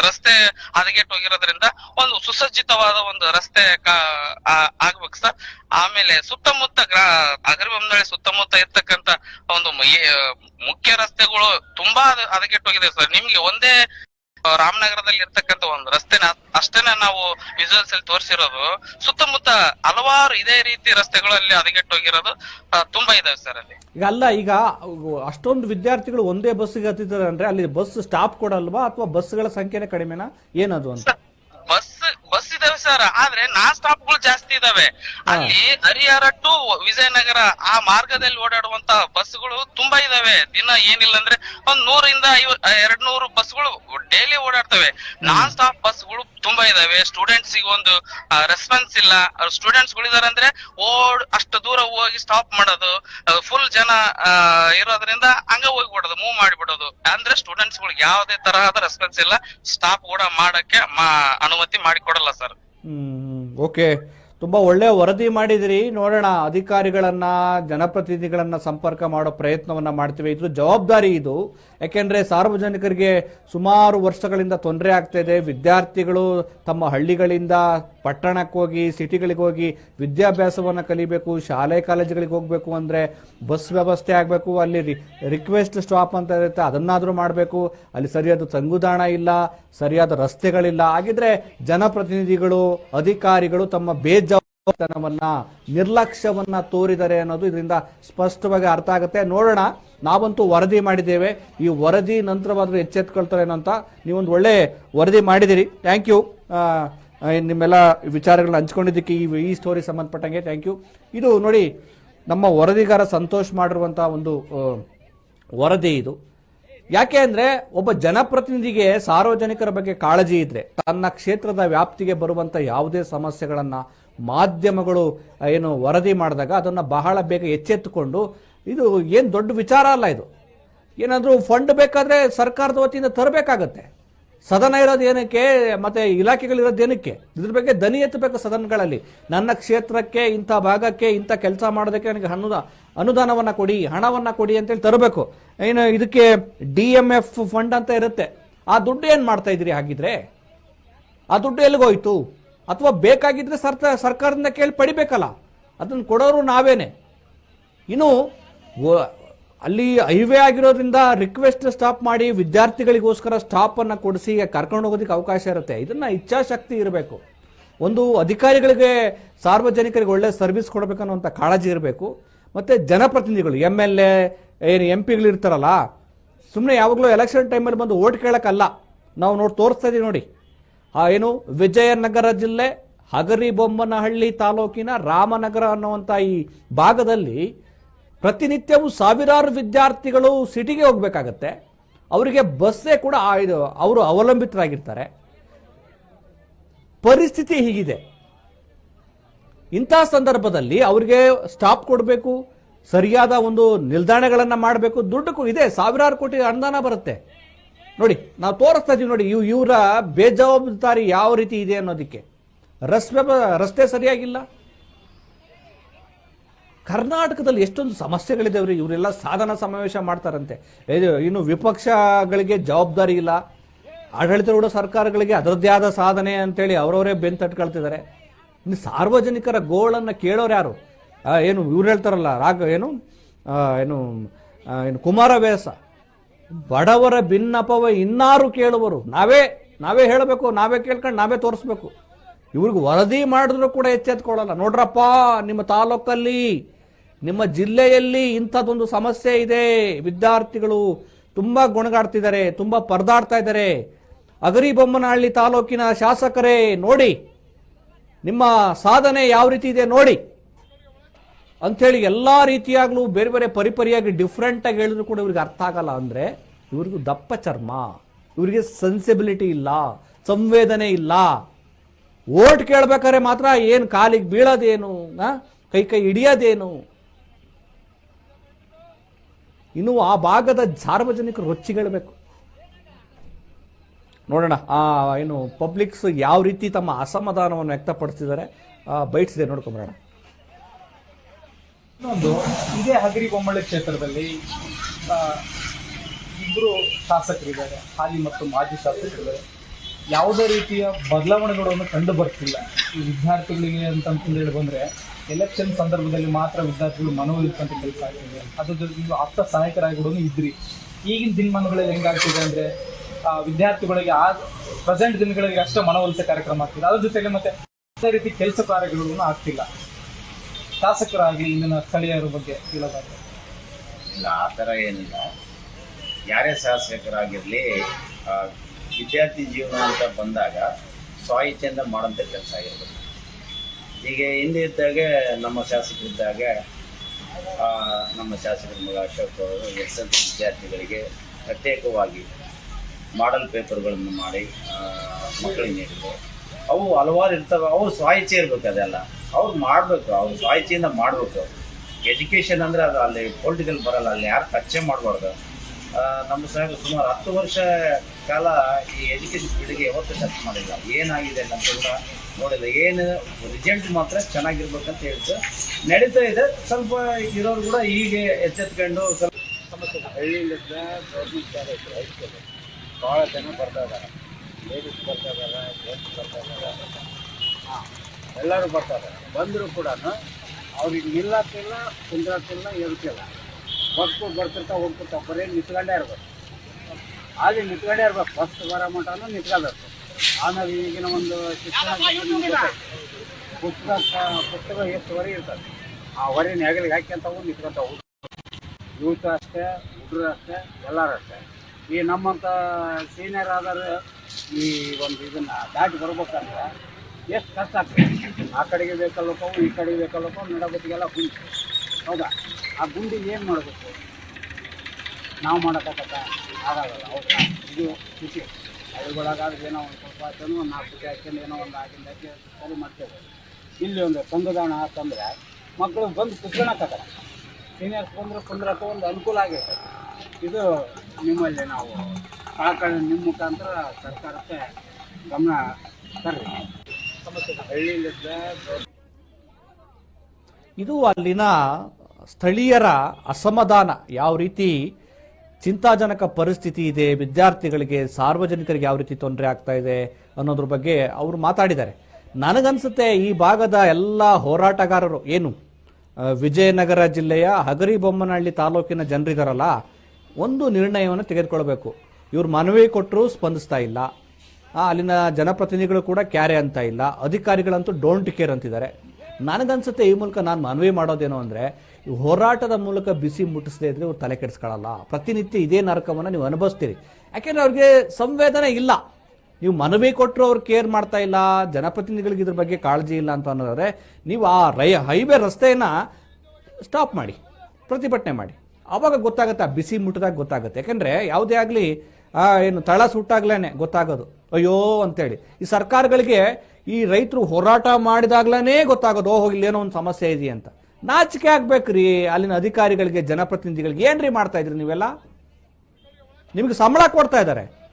ರಸ್ತೆ ಹದಗೆಟ್ಟೋಗಿರೋದ್ರಿಂದ ಒಂದು ಸುಸಜ್ಜಿತವಾದ ಒಂದು ರಸ್ತೆ ಆಗ್ಬೇಕು ಸರ್. ಆಮೇಲೆ ಸುತ್ತಮುತ್ತ ಗ್ರಾ ಅಗರಬೊಮ್ಮನಹಳ್ಳಿ ಸುತ್ತಮುತ್ತ ಇರ್ತಕ್ಕಂತ ಒಂದು ಮುಖ್ಯ ರಸ್ತೆಗಳು ತುಂಬಾ ಹದ- ಹದಗೆಟ್ಟು ಹೋಗಿದೆ ಸರ್. ನಿಮ್ಗೆ ಒಂದೇ ರಾಮನಗರದಲ್ಲಿ ಇರ್ತಕ್ಕಂತ ಒಂದು ರಸ್ತೆನ ಅಷ್ಟೇನೆ ನಾವು ವಿಜುವಲ್ಸ್ ಅಲ್ಲಿ ತೋರಿಸಿರೋದು ಸುತ್ತಮುತ್ತ ಹಲವಾರು ಇದೇ ರೀತಿ ರಸ್ತೆಗಳಲ್ಲಿ ಹದಗೆಟ್ಟೋಗಿರೋದು ಹೋಗಿರೋದು ತುಂಬಾ ಇದಾವೆ ಸರ್ ಅಲ್ಲಿ. ಈಗ ಅಲ್ಲ ಈಗ ಅಷ್ಟೊಂದು ವಿದ್ಯಾರ್ಥಿಗಳು ಒಂದೇ ಬಸ್ಸಿಗೆ ಹತ್ತಿದ್ದಾರೆ ಅಂದ್ರೆ ಅಲ್ಲಿ ಬಸ್ ಸ್ಟಾಪ್ ಕೊಡಲ್ವಾ ಅಥವಾ ಬಸ್ಗಳ ಸಂಖ್ಯೆನೇ ಕಡಿಮೆನಾ? ಏನದು ಅಂತ? ಸರ್ ಆದ್ರೆ ನಾನ್ ಸ್ಟಾಪ್ಗಳು ಜಾಸ್ತಿ ಇದಾವೆ. ಅಲ್ಲಿ ಹರಿಹರ ಟು ವಿಜಯನಗರ ಆ ಮಾರ್ಗದಲ್ಲಿ ಓಡಾಡುವಂತ ಬಸ್ಗಳು ತುಂಬಾ ಇದಾವೆ. ದಿನ ಏನಿಲ್ಲ ಅಂದ್ರೆ ಒಂದ್ ನೂರಿಂದ ಐವ ಎರಡ್ ನೂರು ಬಸ್ಗಳು ಡೈಲಿ ಓಡಾಡ್ತವೆ. ನಾನ್ ಸ್ಟಾಪ್ ಬಸ್ಗಳು ತುಂಬಾ ಇದಾವೆ. ಸ್ಟೂಡೆಂಟ್ಸ್ಗೆ ಒಂದು ರೆಸ್ಪಾನ್ಸ್ ಇಲ್ಲ. ಸ್ಟೂಡೆಂಟ್ಸ್ ಗಳಿದಾರೆ ಅಂದ್ರೆ ಓಡ್ ಅಷ್ಟು ದೂರ ಹೋಗಿ ಸ್ಟಾಪ್ ಮಾಡೋದು. ಫುಲ್ ಜನ ಇರೋದ್ರಿಂದ ಹಂಗ ಹೋಗ್ಬಿಡೋದು ಮೂವ್ ಮಾಡಿಬಿಡೋದು. ಅಂದ್ರೆ ಸ್ಟೂಡೆಂಟ್ಸ್ ಗಳಿಗೆ ಯಾವುದೇ ತರಹದ ರೆಸ್ಪಾನ್ಸ್ ಇಲ್ಲ. ಸ್ಟಾಪ್ ಕೂಡ ಮಾಡಕ್ಕೆ ಅನುಮತಿ ಮಾಡಿಕೊಡಲ್ಲ ಸರ್. ಓಕೆ ತುಂಬಾ ಒಳ್ಳೆ ವರದಿ ಮಾಡಿದಿರಿ. ನೋಡೋಣ, ಅಧಿಕಾರಿಗಳನ್ನ, ಜನಪ್ರತಿನಿಧಿಗಳನ್ನ ಸಂಪರ್ಕ ಮಾಡೋ ಪ್ರಯತ್ನವನ್ನ ಮಾಡ್ತೀವಿ. ಇದು ಜವಾಬ್ದಾರಿ ಇದು. ಯಾಕೆಂದ್ರೆ ಸಾರ್ವಜನಿಕರಿಗೆ ಸುಮಾರು ವರ್ಷಗಳಿಂದ ತೊಂದರೆ ಆಗ್ತಾ ಇದೆ. ವಿದ್ಯಾರ್ಥಿಗಳು ತಮ್ಮ ಹಳ್ಳಿಗಳಿಂದ ಪಟ್ಟಣಕ್ಕೆ ಹೋಗಿ, ಸಿಟಿಗಳಿಗೆ ಹೋಗಿ ವಿದ್ಯಾಭ್ಯಾಸವನ್ನು ಕಲಿಬೇಕು, ಶಾಲೆ, ಕಾಲೇಜುಗಳಿಗೆ ಹೋಗಬೇಕು ಅಂದರೆ ಬಸ್ ವ್ಯವಸ್ಥೆ ಆಗಬೇಕು, ಅಲ್ಲಿ ರಿಕ್ವೆಸ್ಟ್ ಸ್ಟಾಪ್ ಅಂತ ಇರುತ್ತೆ, ಅದನ್ನಾದರೂ ಮಾಡಬೇಕು. ಅಲ್ಲಿ ಸರಿಯಾದ ತಂಗುದಾಣ ಇಲ್ಲ, ಸರಿಯಾದ ರಸ್ತೆಗಳಿಲ್ಲ. ಹಾಗಿದ್ರೆ ಜನಪ್ರತಿನಿಧಿಗಳು, ಅಧಿಕಾರಿಗಳು ತಮ್ಮ ಬೇಜವಾಬ್ದಾರಿತನವನ್ನ ನಿರ್ಲಕ್ಷ್ಯವನ್ನ ತೋರಿದರೆ ಅನ್ನೋದು ಇದರಿಂದ ಸ್ಪಷ್ಟವಾಗಿ ಅರ್ಥ ಆಗುತ್ತೆ. ನೋಡೋಣ, ನಾವಂತೂ ವರದಿ ಮಾಡಿದ್ದೇವೆ. ಈ ವರದಿ ನಂತರವಾದ್ರೂ ಎಚ್ಚೆತ್ಕೊಳ್ತಾರೆ ಅಂತ ನೀವೊಂದು ಒಳ್ಳೆ ವರದಿ ಮಾಡಿದಿರಿ ಥ್ಯಾಂಕ್ ಯು. ನಿಮ್ಮೆಲ್ಲ ವಿಚಾರಗಳನ್ನ ಹಂಚ್ಕೊಂಡಿದ್ದಕ್ಕೆ ಈ ಈ ಸ್ಟೋರಿ ಸಂಬಂಧಪಟ್ಟಂಗೆ ಥ್ಯಾಂಕ್ ಯು. ಇದು ನೋಡಿ, ನಮ್ಮ ವರದಿಗಾರ ಸಂತೋಷ್ ಮಾಡಿರುವಂತಹ ಒಂದು ವರದಿ ಇದು. ಯಾಕೆ ಅಂದ್ರೆ, ಒಬ್ಬ ಜನಪ್ರತಿನಿಧಿಗೆ ಸಾರ್ವಜನಿಕರ ಬಗ್ಗೆ ಕಾಳಜಿ ಇದ್ರೆ ತನ್ನ ಕ್ಷೇತ್ರದ ವ್ಯಾಪ್ತಿಗೆ ಬರುವಂತ ಯಾವುದೇ ಸಮಸ್ಯೆಗಳನ್ನ ಮಾಧ್ಯಮಗಳು ಏನು ವರದಿ ಮಾಡಿದಾಗ ಅದನ್ನು ಬಹಳ ಬೇಗ ಎಚ್ಚೆತ್ತುಕೊಂಡು, ಇದು ಏನು ದೊಡ್ಡ ವಿಚಾರ ಅಲ್ಲ ಇದು. ಏನಾದರೂ ಫಂಡ್ ಬೇಕಾದರೆ ಸರ್ಕಾರದ ವತಿಯಿಂದ ತರಬೇಕಾಗತ್ತೆ. ಸದನ ಇರೋದು ಏನಕ್ಕೆ, ಮತ್ತು ಇಲಾಖೆಗಳಿರೋದು ಏನಕ್ಕೆ? ಇದ್ರ ಬಗ್ಗೆ ದನಿ ಎತ್ತಬೇಕು ಸದನಗಳಲ್ಲಿ. ನನ್ನ ಕ್ಷೇತ್ರಕ್ಕೆ, ಇಂಥ ಭಾಗಕ್ಕೆ, ಇಂಥ ಕೆಲಸ ಮಾಡೋದಕ್ಕೆ ನನಗೆ ಅನುದ ಅನುದಾನವನ್ನು ಕೊಡಿ, ಹಣವನ್ನು ಕೊಡಿ ಅಂತೇಳಿ ತರಬೇಕು. ಏನು ಇದಕ್ಕೆ ಡಿ ಎಂ ಎಫ್ ಫಂಡ್ ಅಂತ ಇರುತ್ತೆ. ಆ ದುಡ್ಡು ಏನು ಮಾಡ್ತಾ ಇದ್ದೀರಿ ಹಾಗಿದ್ರೆ? ಆ ದುಡ್ಡು ಎಲ್ಲಿಗೋಯ್ತು? ಅಥವಾ ಬೇಕಾಗಿದ್ರೆ ಸರ್ತ ಸರ್ಕಾರದಿಂದ ಕೇಳಿ ಪಡಿಬೇಕಲ್ಲ. ಅದನ್ನು ಕೊಡೋರು ನಾವೇನೆ. ಇನ್ನು ಅಲ್ಲಿ ಹೈವೇ ಆಗಿರೋದ್ರಿಂದ ರಿಕ್ವೆಸ್ಟ್ ಸ್ಟಾಪ್ ಮಾಡಿ ವಿದ್ಯಾರ್ಥಿಗಳಿಗೋಸ್ಕರ ಸ್ಟಾಪ್ ಅನ್ನ ಕೊಡಿಸಿ ಕರ್ಕೊಂಡು ಹೋಗೋದಕ್ಕೆ ಅವಕಾಶ ಇರುತ್ತೆ. ಇದನ್ನ ಇಚ್ಛಾಶಕ್ತಿ ಇರಬೇಕು. ಒಂದು ಅಧಿಕಾರಿಗಳಿಗೆ, ಸಾರ್ವಜನಿಕರಿಗೆ ಒಳ್ಳೆ ಸರ್ವಿಸ್ ಕೊಡಬೇಕನ್ನುವಂಥ ಕಾಳಜಿ ಇರಬೇಕು. ಮತ್ತೆ ಜನಪ್ರತಿನಿಧಿಗಳು ಎಂ ಎಲ್ ಎ ಏನು ಎಂ ಪಿಗಳಿರ್ತಾರಲ್ಲ ಸುಮ್ಮನೆ ಯಾವಾಗಲೂ ಎಲೆಕ್ಷನ್ ಟೈಮಲ್ಲಿ ಬಂದು ಓಟ್ ಕೇಳೋಕ್ಕಲ್ಲ. ನಾವು ನೋಡಿ, ತೋರಿಸ್ತಾ ಇದ್ದೀವಿ ನೋಡಿ. ಆ ಏನು ವಿಜಯನಗರ ಜಿಲ್ಲೆ ಹಗರಿಬೊಮ್ಮನಹಳ್ಳಿ ತಾಲೂಕಿನ ರಾಮನಗರ ಅನ್ನುವಂಥ ಈ ಭಾಗದಲ್ಲಿ ಪ್ರತಿನಿತ್ಯವೂ ಸಾವಿರಾರು ವಿದ್ಯಾರ್ಥಿಗಳು ಸಿಟಿಗೆ ಹೋಗ್ಬೇಕಾಗತ್ತೆ. ಅವರಿಗೆ ಬಸ್ಸೇ ಕೂಡ ಅವರು ಅವಲಂಬಿತರಾಗಿರ್ತಾರೆ. ಪರಿಸ್ಥಿತಿ ಹೀಗಿದೆ. ಇಂಥ ಸಂದರ್ಭದಲ್ಲಿ ಅವರಿಗೆ ಸ್ಟಾಪ್ ಕೊಡಬೇಕು, ಸರಿಯಾದ ಒಂದು ನಿಲ್ದಾಣಗಳನ್ನು ಮಾಡಬೇಕು, ದುಡ್ಡು ಇದೆ, ಸಾವಿರಾರು ಕೋಟಿ ಅನುದಾನ ಬರುತ್ತೆ. ನೋಡಿ, ನಾವು ತೋರಿಸ್ತಾ ಇದೀವಿ ನೋಡಿ, ಇವ್ ಇವರ ಬೇಜವಾಬ್ದಾರಿ ಯಾವ ರೀತಿ ಇದೆ ಅನ್ನೋದಕ್ಕೆ. ರಸ್ತೆ ರಸ್ತೆ ಸರಿಯಾಗಿಲ್ಲ. ಕರ್ನಾಟಕದಲ್ಲಿ ಎಷ್ಟೊಂದು ಸಮಸ್ಯೆಗಳಿದಾವ್ರಿ ಇವರೆಲ್ಲ ಸಾಧನ ಸಮಾವೇಶ ಮಾಡ್ತಾರಂತೆ. ಇನ್ನು ವಿಪಕ್ಷಗಳಿಗೆ ಜವಾಬ್ದಾರಿ ಇಲ್ಲ. ಆಡಳಿತಾರೂಢ ಸರ್ಕಾರಗಳಿಗೆ ಅದರದ್ದೇ ಆದ ಸಾಧನೆ ಅಂತೇಳಿ ಅವರವರೇ ಬೆನ್ ತಟ್ಕೊಳ್ತಿದ್ದಾರೆ. ಇನ್ನು ಸಾರ್ವಜನಿಕರ ಗೋಳನ್ನು ಕೇಳೋರು ಯಾರು? ಏನು, ಇವ್ರು ಹೇಳ್ತಾರಲ್ಲ ರಾಗ ಏನು ಏನು ಏನು, ಕುಮಾರವ್ಯಾಸ. ಬಡವರ ಭಿನ್ನಪವ ಇನ್ನಾರು ಕೇಳುವರು. ನಾವೇ ನಾವೇ ಹೇಳಬೇಕು, ನಾವೇ ಕೇಳ್ಕೊಂಡು ನಾವೇ ತೋರಿಸ್ಬೇಕು. ಇವ್ರಿಗೆ ವರದಿ ಮಾಡಿದ್ರು ಕೂಡ ಎಚ್ಚೆತ್ಕೊಳ್ಳಲ್ಲ ನೋಡ್ರಪ್ಪ, ನಿಮ್ಮ ತಾಲೂಕಲ್ಲಿ, ನಿಮ್ಮ ಜಿಲ್ಲೆಯಲ್ಲಿ ಇಂಥದ್ದೊಂದು ಸಮಸ್ಯೆ ಇದೆ. ವಿದ್ಯಾರ್ಥಿಗಳು ತುಂಬ ಗುಣಗಾಡ್ತಿದ್ದಾರೆ, ತುಂಬ ಪರದಾಡ್ತಾ ಇದ್ದಾರೆ. ಅಗರಿಬೊಮ್ಮನಹಳ್ಳಿ ತಾಲೂಕಿನ ಶಾಸಕರೇ, ನೋಡಿ, ನಿಮ್ಮ ಸಾಧನೆ ಯಾವ ರೀತಿ ಇದೆ, ನೋಡಿ. ಅಂಥೇಳಿ ಎಲ್ಲ ರೀತಿಯಾಗ್ಲೂ ಬೇರೆ ಬೇರೆ ಪರಿಪರಿಯಾಗಿ ಡಿಫ್ರೆಂಟಾಗಿ ಹೇಳಿದ್ರು ಕೂಡ ಇವ್ರಿಗೆ ಅರ್ಥ ಆಗಲ್ಲ ಅಂದ್ರೆ ಇವ್ರಿಗೂ ದಪ್ಪ ಚರ್ಮ, ಇವರಿಗೆ ಸೆನ್ಸಿಬಿಲಿಟಿ ಇಲ್ಲ, ಸಂವೇದನೆ ಇಲ್ಲ. ಓಟ್ ಕೇಳ್ಬೇಕಾದ್ರೆ ಮಾತ್ರ ಏನು ಕಾಲಿಗೆ ಬೀಳೋದೇನು? ಕೈ ಕೈ ಹಿಡಿಯೋದೇನು? ಇನ್ನು ಆ ಭಾಗದ ಸಾರ್ವಜನಿಕರು ರೊಚ್ಚಿಗೇಳಬೇಕು ನೋಡೋಣ, ಆ, ಏನು ಪಬ್ಲಿಕ್ಸ್ ಯಾವ ರೀತಿ ತಮ್ಮ ಅಸಮಾಧಾನವನ್ನು ವ್ಯಕ್ತಪಡಿಸಿದ್ದಾರೆ ಬೈಟ್ಸಿದೆ ನೋಡ್ಕೊಂಬರೋಣ. ಇನ್ನೊಂದು, ಇದೇ ಹಗರಿ ಹಗರಿಬೊಮ್ಮಳೆ ಕ್ಷೇತ್ರದಲ್ಲಿ ಇಬ್ಬರು ಶಾಸಕರಿದ್ದಾರೆ. ಹಾಲಿ ಮತ್ತು ಮಾಜಿ ಶಾಸಕರಿದ್ದಾರೆ. ಯಾವುದೇ ರೀತಿಯ ಬದಲಾವಣೆಗಳನ್ನು ಕಂಡು ಬರ್ತಿಲ್ಲ. ಈ ವಿದ್ಯಾರ್ಥಿಗಳಿಗೆ ಅಂತಂತಂದು ಹೇಳಿ ಬಂದ್ರೆ ಎಲೆಕ್ಷನ್ ಸಂದರ್ಭದಲ್ಲಿ ಮಾತ್ರ ವಿದ್ಯಾರ್ಥಿಗಳು ಮನವೊಲಿಸುವಂತ ಕೆಲಸ ಆಗ್ತಿದೆ. ಅದ್ರ ಜೊತೆ ನೀವು ಸಹಾಯಕರಾಗಿ ಕೂಡ ಇದ್ರಿ. ಈಗಿನ ದಿನಮಾನಗಳಲ್ಲಿ ಹೆಂಗಾಗ್ತಿದೆ ಅಂದ್ರೆ ವಿದ್ಯಾರ್ಥಿಗಳಿಗೆ ಆ ಪ್ರೆಸೆಂಟ್ ದಿನಗಳಿಗೆ ಅಷ್ಟೇ ಮನವೊಲಿಸೋ ಕಾರ್ಯಕ್ರಮ ಆಗ್ತಿದೆ. ಅದ್ರ ಜೊತೆಗೆ ಮತ್ತೆ ಯಾವುದೇ ರೀತಿ ಕೆಲಸ ಕಾರ್ಯಗಳನ್ನು ಆಗ್ತಿಲ್ಲ. ಶಾಸಕರಾಗಿ ಇಲ್ಲಿನ ಸ್ಥಳೀಯರ ಬಗ್ಗೆ ಹೇಳೋದಾದ್ರೆ. ಇಲ್ಲ, ಆ ಥರ ಏನಿಲ್ಲ. ಯಾರೇ ಶಾಸಕರಾಗಿರಲಿ ವಿದ್ಯಾರ್ಥಿ ಜೀವನ ಅಂತ ಬಂದಾಗ ಸ್ವಾಯಿಚ್ಛೆಯಿಂದ ಮಾಡೋಂಥ ಕೆಲಸ ಆಗಿರ್ಬೋದು ಈಗ ಹಿಂದೆ ಇದ್ದಾಗ ನಮ್ಮ ಶಾಸಕರಿದ್ದಾಗ ನಮ್ಮ ಶಾಸಕರ ಮಗ ಅಶೋಕ್ ಅವರು ಎಸ್ ಎಲ್ ಸಿ ವಿದ್ಯಾರ್ಥಿಗಳಿಗೆ ಪ್ರತ್ಯೇಕವಾಗಿ ಮಾಡಲ್ ಪೇಪರ್ಗಳನ್ನು ಮಾಡಿ ಮಕ್ಕಳಿಗೆ ನೀಡಿದರು. ಅವು ಹಲವಾರು ಇರ್ತವೆ. ಅವು ಸ್ವಾಯಿಚ್ಛೆ ಇರ್ಬೇಕು ಅದೆಲ್ಲ. ಅವ್ರು ಮಾಡಬೇಕು. ಅವ್ರ ಸಾಹಿತಿಯಿಂದ ಮಾಡಬೇಕು. ಎಜುಕೇಷನ್ ಅಂದರೆ ಅದು ಅಲ್ಲಿ ಪೊಲಿಟಿಕಲ್ ಬರಲ್ಲ, ಅಲ್ಲಿ ಯಾರು ಖರ್ಚೆ ಮಾಡಬಾರ್ದು. ನಮ್ಮ ಸಾಹೇಬ್ ಸುಮಾರು ಹತ್ತು ವರ್ಷ ಕಾಲ ಈ ಎಜುಕೇಷನ್ ಫೀಲ್ಡ್ಗೆ ಯಾವತ್ತೂ ಟಚ್ ಮಾಡಿಲ್ಲ. ಏನಾಗಿದೆ ಅಂತ ಕೂಡ ನೋಡಿಲ್ಲ. ಏನು ರಿಸಲ್ಟ್ ಮಾತ್ರ ಚೆನ್ನಾಗಿರ್ಬೇಕಂತ ಹೇಳ್ತು ನಡೀತಾ ಇದೆ. ಸ್ವಲ್ಪ ಇರೋರು ಕೂಡ ಹೀಗೆ ಎಚ್ಚೆತ್ಕೊಂಡು ಸ್ವಲ್ಪ ಹಳ್ಳಿಯಿಂದ ಗೌರ್ಮೆಂಟ್ ಕಾಲೇಜ್ ಹೈಸ್ಕೂಲ್ ಭಾಳ ಜನ ಬರ್ತಾ ಇದ್ದಾರೆ. ಲೇಡೀಸ್ ಬರ್ತಾ ಇದ್ದಾರೆ ಜೆಂಟ್ಸ್ ಬರ್ತಾ ಇದ್ದಾರೆ. ಎಲ್ಲರೂ ಬರ್ತಾರೆ. ಬಂದರೂ ಕೂಡ ಅವ್ರಿಗೆ ನಿಲ್ಲಕ್ಕಿಲ್ಲ ಕುಂದ್ರಕ್ಕಿಲ್ಲ ಇರ್ತಿಲ್ಲ ಬಸ್ಸು ಬರ್ತಿರ್ತಾ ಹೋಗ್ತಿರ್ತಾವ ಬರೀ ನಿಂತ್ಕೊಂಡೇ ಇರ್ಬೇಕು. ಅಲ್ಲಿ ನಿಂತ್ಕೊಂಡೇ ಇರ್ಬೇಕು. ಬಸ್ ಬರೋ ಮಟನೂ ನಿಂತ್ಕೋಬೇಕು. ಆಮೇಲೆ ಈಗಿನ ಒಂದು ಶಿಕ್ಷಣ ಪುಸ್ತಕ ಪುಸ್ತಕ ಎಷ್ಟು ಹೊರೆ ಇರ್ತದೆ. ಆ ಹೊರೆ ನೆಗಲಿಗೆ ಹಾಕ್ಯಂತವು ನಿಂತ್ಕೊಂತಾವು ಯೂತ್ ಅಷ್ಟೇ ಹುಡುಗರು ಅಷ್ಟೇ ಎಲ್ಲರೂ ಅಷ್ಟೇ. ಈ ನಮ್ಮಂಥ ಸೀನಿಯರ್ ಆದರೂ ಈ ಒಂದು ಇದನ್ನು ದಾಟಿ ಬರ್ಬೇಕಂದ್ರೆ ಎಷ್ಟು ಕಷ್ಟ ಆಗ್ತದೆ? ಆ ಕಡೆಗೆ ಬೇಕಲ್ಲಪ್ಪವು ಈ ಕಡೆಗೆ ಬೇಕಲ್ಲಪ್ಪ ನಡಗುತ್ತಿಗೆಲ್ಲ ಗುಂಡಿ. ಹೌದಾ? ಆ ಗುಂಡಿಗೆ ಏನು ಮಾಡಬೇಕು? ನಾವು ಮಾಡೋಕ್ಕಾಗತ್ತ ಆಗಾಗಲ್ಲ ಹೌದಾ? ಇದು ಸ್ಥಿತಿ ಹಳ್ಳಿಗಳಾಗಾದ್ರೆ ಏನೋ ಒಂದು ಸ್ವಲ್ಪ ಆಯ್ತು ನಾಲ್ಕು ಪುಟಿ ಹಾಕ್ಕೊಂಡು ಏನೋ ಒಂದು ಆಗಿಂದ ಹಾಕಿ ಸರಿ ಮಾಡ್ತೇವೆ. ಇಲ್ಲಿ ಒಂದು ತಂಗುದಾಣ ಆತಂದ್ರೆ ಮಕ್ಕಳು ಬಂದು ಕುತ್ಕೊಳಕ್ಕಾಗಲ್ಲ ಸೀನಿಯರ್ಸ್ ಬಂದರೆ ಕುಂದ್ರಕ್ಕೆ ಒಂದು ಅನುಕೂಲ ಆಗೈತೆ. ಇದು ನಿಮ್ಮಲ್ಲಿ ನಾವು ಕಡೆ ನಿಮ್ಮ ಮುಖಾಂತರ ಸರ್ಕಾರಕ್ಕೆ ಗಮನ ತರ್ರಿ. ಇದು ಅಲ್ಲಿನ ಸ್ಥಳೀಯರ ಅಸಮಾಧಾನ. ಯಾವ ರೀತಿ ಚಿಂತಾಜನಕ ಪರಿಸ್ಥಿತಿ ಇದೆ, ವಿದ್ಯಾರ್ಥಿಗಳಿಗೆ ಸಾರ್ವಜನಿಕರಿಗೆ ಯಾವ ರೀತಿ ತೊಂದರೆ ಆಗ್ತಾ ಇದೆ ಅನ್ನೋದ್ರ ಬಗ್ಗೆ ಅವರು ಮಾತಾಡಿದ್ದಾರೆ. ನನಗನ್ಸುತ್ತೆ ಈ ಭಾಗದ ಎಲ್ಲ ಹೋರಾಟಗಾರರು ಏನು ವಿಜಯನಗರ ಜಿಲ್ಲೆಯ ಹಗರಿಬೊಮ್ಮನಹಳ್ಳಿ ತಾಲೂಕಿನ ಜನರಿದಾರಲ್ಲ, ಒಂದು ನಿರ್ಣಯವನ್ನು ತೆಗೆದುಕೊಳ್ಬೇಕು. ಇವ್ರು ಮನವಿ ಕೊಟ್ಟರು ಸ್ಪಂದಿಸ್ತಾ ಇಲ್ಲ. ಅಲ್ಲಿನ ಜನಪ್ರತಿನಿಧಿಗಳು ಕೂಡ ಕ್ಯಾರೆ ಅಂತ ಇಲ್ಲ. ಅಧಿಕಾರಿಗಳಂತೂ ಡೋಂಟ್ ಕೇರ್ ಅಂತಿದ್ದಾರೆ. ನನಗನ್ಸುತ್ತೆ ಈ ಮೂಲಕ ನಾನು ಮನವಿ ಮಾಡೋದೇನು ಅಂದರೆ ಹೋರಾಟದ ಮೂಲಕ ಬಿಸಿ ಮುಟ್ಟಿಸದೇ ಇದ್ರೆ ಅವ್ರು ತಲೆ ಕೆಡಿಸ್ಕೊಳ್ಳಲ್ಲ ಪ್ರತಿನಿತ್ಯ ಇದೇ ನರಕವನ್ನು ನೀವು ಅನುಭವಿಸ್ತೀರಿ. ಯಾಕೆಂದ್ರೆ ಅವ್ರಿಗೆ ಸಂವೇದನೆ ಇಲ್ಲ. ನೀವು ಮನವಿ ಕೊಟ್ಟರು ಅವ್ರು ಕೇರ್ ಮಾಡ್ತಾ ಇಲ್ಲ, ಜನಪ್ರತಿನಿಧಿಗಳಿಗೆ ಇದ್ರ ಬಗ್ಗೆ ಕಾಳಜಿ ಇಲ್ಲ ಅಂತ ಅನ್ನೋದಾದ್ರೆ, ನೀವು ಆ ರೈ ಹೈವೇ ರಸ್ತೆಯನ್ನ ಸ್ಟಾಪ್ ಮಾಡಿ, ಪ್ರತಿಭಟನೆ ಮಾಡಿ. ಅವಾಗ ಗೊತ್ತಾಗುತ್ತೆ ಬಿಸಿ ಮುಟ್ಟಿದಾಗ ಗೊತ್ತಾಗುತ್ತೆ. ಯಾಕಂದ್ರೆ ಯಾವುದೇ ಆಗಲಿ ಏನು ತಳ ಸುಟ್ಟಾಗ್ಲೇನೆ, ಗೊತ್ತಾಗೋದು. ಅಯ್ಯೋ ಅಂತೇಳಿ. ಈ ಸರ್ಕಾರಗಳಿಗೆ ಈ ರೈತರು ಹೋರಾಟ ಮಾಡಿದಾಗ್ಲೇ ಗೊತ್ತಾಗೋದು, ಓಹೋ, ಇಲ್ಲೇನೋ ಒಂದು ಸಮಸ್ಯೆ ಇದೆ ಅಂತ. ನಾಚಿಕೆ ಆಗ್ಬೇಕ್ರಿ, ಅಲ್ಲಿನ ಅಧಿಕಾರಿಗಳಿಗೆ, ಜನಪ್ರತಿನಿಧಿಗಳಿಗೆ. ಏನ್ರಿ ಮಾಡ್ತಾ ಇದ್ರಿ ನೀವೆಲ್ಲ? ನಿಮಗೆ ಸಂಬಳ ಕೊಡ್ತಾ ಇದ್ದಾರೆ.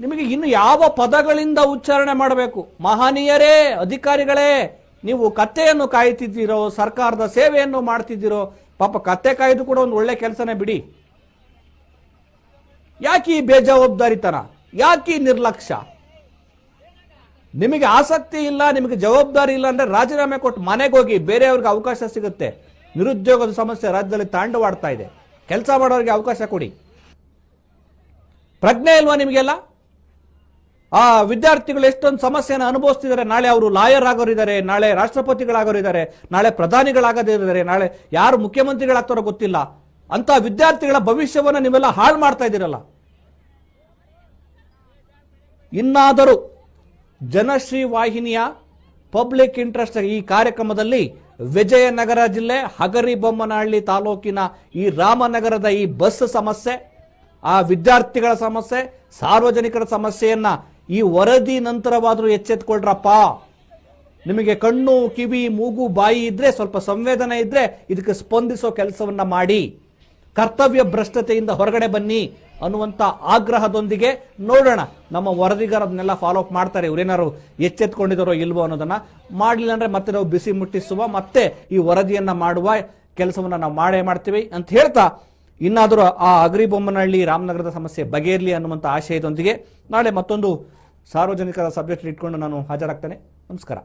ನಿಮಗೆ ಇನ್ನು ಯಾವ ಪದಗಳಿಂದ ಉಚ್ಚಾರಣೆ ಮಾಡಬೇಕು? ಮಹನೀಯರೇ, ಅಧಿಕಾರಿಗಳೇ, ನೀವು ಕತ್ತೆಯನ್ನು ಕಾಯುತ್ತಿದ್ದೀರೋ ಸರ್ಕಾರದ ಸೇವೆಯನ್ನು ಮಾಡ್ತಿದ್ದೀರೋ, ಪಾಪ ಕತ್ತೆ ಕಾಯ್ದು ಕೂಡ ಒಂದು ಒಳ್ಳೆ ಕೆಲಸನೇ ಬಿಡಿ. ಯಾಕೆ ಈ ಬೇಜವಾಬ್ದಾರಿತನ? ಯಾಕೆ ಈ ನಿರ್ಲಕ್ಷ್ಯ? ನಿಮಗೆ ಆಸಕ್ತಿ ಇಲ್ಲ, ನಿಮಗೆ ಜವಾಬ್ದಾರಿ ಇಲ್ಲ ಅಂದ್ರೆ ರಾಜೀನಾಮೆ ಕೊಟ್ಟು ಮನೆಗೆ ಹೋಗಿ ಬೇರೆಯವ್ರಿಗೆ ಅವಕಾಶ ಸಿಗುತ್ತೆ. ನಿರುದ್ಯೋಗದ ಸಮಸ್ಯೆ ರಾಜ್ಯದಲ್ಲಿ ತಾಂಡವಾಡ್ತಾ ಇದೆ. ಕೆಲಸ ಮಾಡೋರಿಗೆ ಅವಕಾಶ ಕೊಡಿ. ಪ್ರಜ್ಞೆ ಇಲ್ವಾ ನಿಮಗೆಲ್ಲ? ಆ ವಿದ್ಯಾರ್ಥಿಗಳು ಎಷ್ಟೊಂದು ಸಮಸ್ಯೆಯನ್ನು ಅನುಭವಿಸ್ತಿದ್ದಾರೆ. ನಾಳೆ ಅವರು ಲಾಯರ್ ಆಗೋರಿದ್ದಾರೆ, ನಾಳೆ ರಾಷ್ಟ್ರಪತಿಗಳಾಗೋರಿದ್ದಾರೆ, ನಾಳೆ ಪ್ರಧಾನಿಗಳಾಗದಿದ್ದಾರೆ, ನಾಳೆ ಯಾರು ಮುಖ್ಯಮಂತ್ರಿಗಳಾಗ್ತಾರೋ ಗೊತ್ತಿಲ್ಲ. ಅಂತ ವಿದ್ಯಾರ್ಥಿಗಳ ಭವಿಷ್ಯವನ್ನು ನೀವೆಲ್ಲ ಹಾಳು ಮಾಡ್ತಾ ಇದ್ದೀರಲ್ಲ. ಇನ್ನಾದರೂ ಜನಶ್ರೀ ವಾಹಿನಿಯ ಪಬ್ಲಿಕ್ ಇಂಟ್ರೆಸ್ಟ್ ಈ ಕಾರ್ಯಕ್ರಮದಲ್ಲಿ ವಿಜಯನಗರ ಜಿಲ್ಲೆ ಹಗರಿಬೊಮ್ಮನಹಳ್ಳಿ ತಾಲೂಕಿನ ಈ ರಾಮನಗರದ ಈ ಬಸ್ ಸಮಸ್ಯೆ, ಆ ವಿದ್ಯಾರ್ಥಿಗಳ ಸಮಸ್ಯೆ, ಸಾರ್ವಜನಿಕರ ಸಮಸ್ಯೆಯನ್ನ ಈ ವರದಿ ನಂತರವಾದರೂ ಎಚ್ಚೆತ್ಕೊಳ್ರಪ್ಪ. ನಿಮಗೆ ಕಣ್ಣು, ಕಿವಿ, ಮೂಗು, ಬಾಯಿ ಇದ್ರೆ ಸ್ವಲ್ಪ ಸಂವೇದನೆ ಇದ್ರೆ ಇದಕ್ಕೆ ಸ್ಪಂದಿಸೋ ಕೆಲಸವನ್ನ ಮಾಡಿ. ಕರ್ತವ್ಯ ಭ್ರಷ್ಟತೆಯಿಂದ ಹೊರಗಡೆ ಬನ್ನಿ ಅನ್ನುವಂಥ ಆಗ್ರಹದೊಂದಿಗೆ ನೋಡೋಣ. ನಮ್ಮ ವರದಿಗಾರ ಅದನ್ನೆಲ್ಲ ಫಾಲೋ ಅಪ್ ಮಾಡ್ತಾರೆ. ಇವರೇನಾದ್ರು ಎಚ್ಚೆತ್ಕೊಂಡಿದ್ದಾರೋ ಇಲ್ವೋ ಅನ್ನೋದನ್ನ ಮಾಡಲಿಲ್ಲ ಅಂದ್ರೆ ಮತ್ತೆ ನಾವು ಬಿಸಿ ಮುಟ್ಟಿಸುವ, ಮತ್ತೆ ಈ ವರದಿಯನ್ನ ಮಾಡುವ ಕೆಲಸವನ್ನ ನಾವು ಮಾಡೇ ಮಾಡ್ತೀವಿ ಅಂತ ಹೇಳ್ತಾ ಇನ್ನಾದರೂ ಆ ಅಗ್ರಿಬೊಮ್ಮನಹಳ್ಳಿ ರಾಮನಗರದ ಸಮಸ್ಯೆ ಬಗೆಯಿರಲಿ ಅನ್ನುವಂಥ ಆಶಯದೊಂದಿಗೆ ನಾಳೆ ಮತ್ತೊಂದು ಸಾರ್ವಜನಿಕರ ಸಬ್ಜೆಕ್ಟ್ ಇಟ್ಕೊಂಡು ನಾನು ಹಾಜರಾಗ್ತೇನೆ. ನಮಸ್ಕಾರ.